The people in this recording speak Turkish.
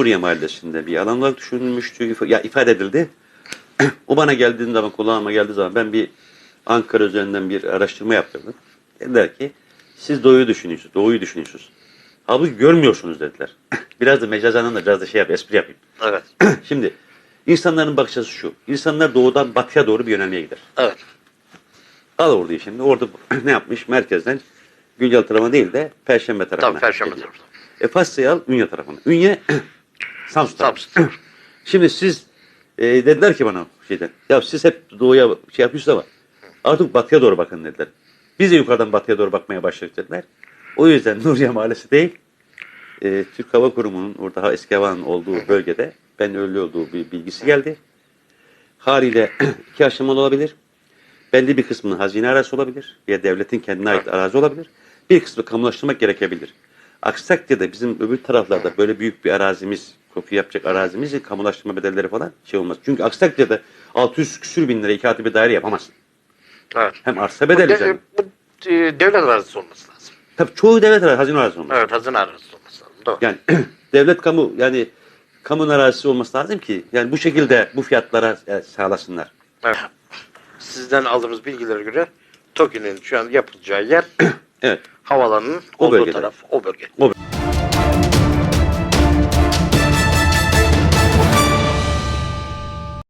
Nuriye Mahallesi'nde bir alan olarak düşünülmüştü. İfa- ya ifade edildi. o bana geldiğinde zaman, kulağıma geldiği zaman ben bir Ankara üzerinden bir araştırma yaptırdım. Dediler ki siz doğuyu düşünüyorsunuz, doğuyu düşünüyorsunuz. Halbuki görmüyorsunuz dediler. biraz da mecazanen da biraz da şey yap, espri yapayım. Evet. Şimdi insanların bakış açısı şu. İnsanlar doğudan batıya doğru bir yönelmeye gider. Evet. Al orayı şimdi. Orada ne yapmış? Merkezden Güncel tarafına değil de Perşembe tarafına. Tabii Perşembe gidiyor. tarafı. E Fasya'yı al Ünye tarafına. Ünye Samsun tarafı. Samsun. Şimdi siz e, dediler ki bana şeyden ya siz hep doğuya şey yapıyorsunuz ama artık batıya doğru bakın dediler. Biz de yukarıdan batıya doğru bakmaya başladık dediler. O yüzden Nuriye Mahallesi değil e, Türk Hava Kurumu'nun orada eski havanın olduğu bölgede ben ölü olduğu bir bilgisi geldi. Haliyle iki aşamalı olabilir. Belli bir kısmının hazine arazisi olabilir veya devletin kendine ait arazi olabilir. Bir kısmı kamulaştırmak gerekebilir. Aksi takdirde bizim öbür taraflarda böyle büyük bir arazimiz, koku yapacak arazimiz, kamulaştırma bedelleri falan şey olmaz. Çünkü aksi takdirde 600 küsür bin lira iki artı bir daire yapamazsın. Evet. Hem arsa bedeli Bu, üzerine. de, bu e, devlet arazisi olması lazım. Tabii çoğu devlet arazisi, hazine arazisi olmaz. Evet hazine arazisi olması lazım. Doğru. Yani devlet kamu yani kamu arazisi olması lazım ki yani bu şekilde bu fiyatlara e, sağlasınlar. Evet. Sizden aldığımız bilgilere göre TOKİ'nin şu an yapılacağı yer Evet. havalanın O olduğu bölgede. taraf o bölge. O